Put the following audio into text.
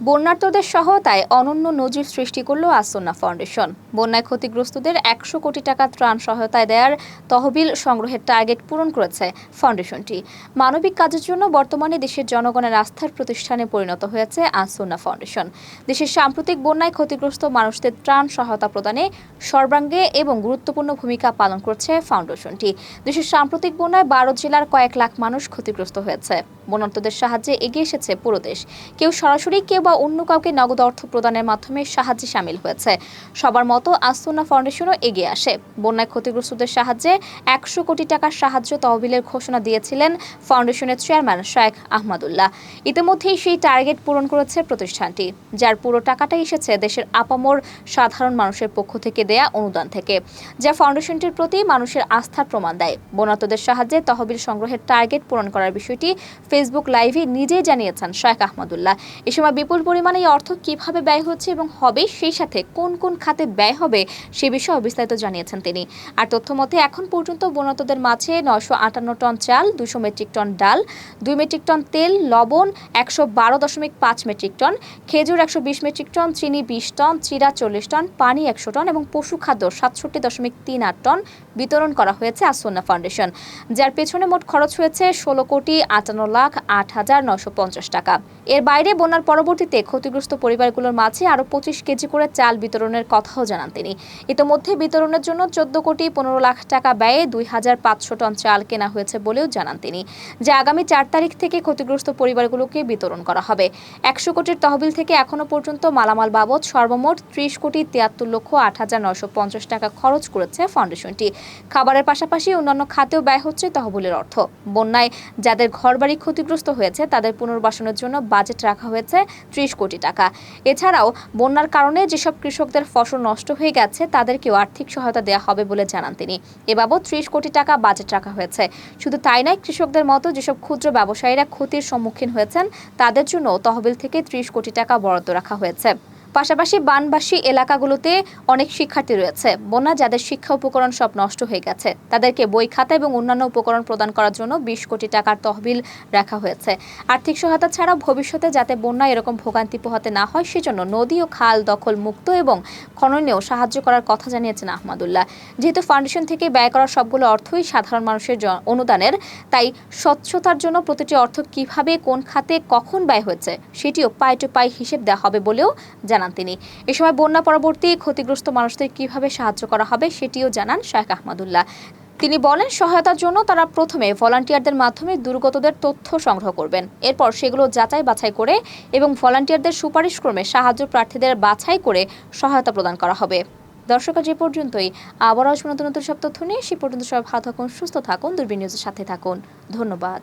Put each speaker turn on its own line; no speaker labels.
বন্যার্তদের সহায়তায় অনন্য নজির সৃষ্টি করল আসন্না ফাউন্ডেশন। বন্যায় ক্ষতিগ্রস্তদের একশো কোটি টাকা ত্রাণ সহায়তায় দেওয়ার তহবিল সংগ্রহের টার্গেট পূরণ করেছে ফাউন্ডেশনটি। মানবিক কাজের জন্য বর্তমানে দেশের জনগণের আস্থার প্রতিষ্ঠানে পরিণত হয়েছে আসন্না ফাউন্ডেশন। দেশের সাম্প্রতিক বন্যায় ক্ষতিগ্রস্ত মানুষদের ত্রাণ সহায়তা প্রদানে সর্বাঙ্গে এবং গুরুত্বপূর্ণ ভূমিকা পালন করছে ফাউন্ডেশনটি। দেশের সাম্প্রতিক বন্যায় বারো জেলার কয়েক লাখ মানুষ ক্ষতিগ্রস্ত হয়েছে। বন্যার্তদের সাহায্যে এগিয়ে এসেছে পুরো দেশ। কেউ সরাসরি কেউ বা অন্য কাউকে নগদ অর্থ প্রদানের মাধ্যমে সাহায্যে সামিল হয়েছে। সবার মতো আসুনা ফাউন্ডেশনও এগিয়ে আসে। বন্যায় ক্ষতিগ্রস্তদের সাহায্যে একশো কোটি টাকার সাহায্য তহবিলের ঘোষণা দিয়েছিলেন ফাউন্ডেশনের চেয়ারম্যান শায়েখ আহমদুল্লাহ। ইতিমধ্যেই সেই টার্গেট পূরণ করেছে প্রতিষ্ঠানটি, যার পুরো টাকাটাই এসেছে দেশের আপামর সাধারণ মানুষের পক্ষ থেকে দেয়া অনুদান থেকে, যা ফাউন্ডেশনটির প্রতি মানুষের আস্থার প্রমাণ দেয়। বনাতদের সাহায্যে তহবিল সংগ্রহের টার্গেট পূরণ করার বিষয়টি ফেসবুক লাইভে নিজেই জানিয়েছেন শায়েখ আহমদুল্লাহ। এ সময় বিপুল পরিমাণে এই অর্থ কীভাবে ব্যয় হচ্ছে এবং হবে, সেই সাথে কোন কোন খাতে ব্যয় হবে, সে বিষয়ে বিস্তারিত জানিয়েছেন তিনি। আর তথ্য মতে, এখন পর্যন্ত বন্যাতদের মাঝে নয়শো আটান্ন টন চাল, দুশো মেট্রিক টন ডাল, দুই মেট্রিক টন তেল, লবণ, একশো বারো দশমিক পাঁচ মেট্রিক টন, খেজুর একশো বিশ মেট্রিক টন, চিনি বিশ টন, চিরা চল্লিশ টন, পানি একশো টন এবং পশু খাদ্য সাতষট্টি দশমিক তিন আট টন বিতরণ করা হয়েছে আসন্না ফাউন্ডেশন, যার পেছনে মোট খরচ হয়েছে ষোলো কোটি আটান্ন লাখ আট হাজার নশো পঞ্চাশ টাকা। এর বাইরে বন্যার পরবর্তীতে ক্ষতিগ্রস্ত পরিবারগুলোর মাঝে আরও পঁচিশ কেজি করে চাল বিতরণের কথাও জানান তিনি। ইতোমধ্যে বিতরণের জন্য চোদ্দ কোটি পনেরো লাখ টাকা ব্যয়ে দুই হাজার পাঁচশো টন চাল কেনা হয়েছে বলেও জানান তিনি, যা আগামী চার তারিখ থেকে ক্ষতিগ্রস্ত পরিবারগুলোকে বিতরণ করা হবে। একশো কোটির তহবিল থেকে এখনও পর্যন্ত মালামাল বাবদ সর্বমোট ত্রিশ কোটি তিয়াত্তর লক্ষ আট হাজার নশো পঞ্চাশ টাকা খরচ করেছে ফাউন্ডেশনটি। খাবারের পাশাপাশি অন্যান্য খাতেও ব্যয় হচ্ছে তহবিলের অর্থ। বন্যায় যাদের ঘরবাড়ি ক্ষতিগ্রস্ত হয়েছে, তাদের পুনর্বাসনের জন্য বাজেট রাখা হয়েছে ত্রিশ কোটি টাকা। এছাড়াও বন্যার কারণে যেসব কৃষকদের ফসল নষ্ট হয়ে গেছে, তাদেরকেও আর্থিক সহায়তা দেওয়া হবে বলে জানান তিনি। এ বাবদ ত্রিশ কোটি টাকা বাজেট রাখা হয়েছে। শুধু তাই নয়, কৃষকদের মতো যেসব ক্ষুদ্র ব্যবসায়ীরা ক্ষতির সম্মুখীন হয়েছেন, তাদের জন্য তহবিল থেকে ত্রিশ কোটি টাকা বরাদ্দ রাখা হয়েছে। পাশাপাশি বানবাসী এলাকাগুলোতে অনেক শিক্ষার্থী রয়েছে। বন্যা, যাদের শিক্ষা উপকরণ সব নষ্ট হয়ে গেছে, তাদেরকে বই খাতা এবং অন্যান্য উপকরণ প্রদান করার জন্য বিশ কোটি টাকার তহবিল রাখা হয়েছে। আর্থিক সহায়তা ছাড়াও ভবিষ্যতে যাতে বন্যা এরকম ভোগান্তি পোহাতে না হয়, সেজন্য নদী ও খাল দখল মুক্ত এবং খননেও সাহায্য করার কথা জানিয়েছেন আহমদুল্লাহ। যেহেতু ফাউন্ডেশন থেকে ব্যয় করা সবগুলো অর্থই সাধারণ মানুষের অনুদানের, তাই স্বচ্ছতার জন্য প্রতিটি অর্থ কীভাবে, কোন খাতে, কখন ব্যয় হয়েছে, সেটিও পাই টু পাই হিসেব দেওয়া হবে বলেও জানান তিনি। এ সময় বন্যা পরবর্তী ক্ষতিগ্রস্ত মানুষদের কীভাবে সাহায্য করা হবে সেটিও জানান শায়েখ আহমদুল্লাহ। তিনি বলেন, সহায়তার জন্য তারা প্রথমে ভলান্টিয়ারদের মাধ্যমে দুর্গতদের তথ্য সংগ্রহ করবেন। এরপর সেগুলো যাচাই বাছাই করে এবং ভলান্টিয়ারদের সুপারিশ ক্রমে সাহায্য প্রার্থীদের বাছাই করে সহায়তা প্রদান করা হবে। দর্শক যে পর্যন্তই। আবার আসব নতুন নতুন সব তথ্য নিয়ে। সে পর্যন্ত সবাই ভালো থাকুন, সুস্থ থাকুন, দূরবীন নিউজের সাথে থাকুন। ধন্যবাদ।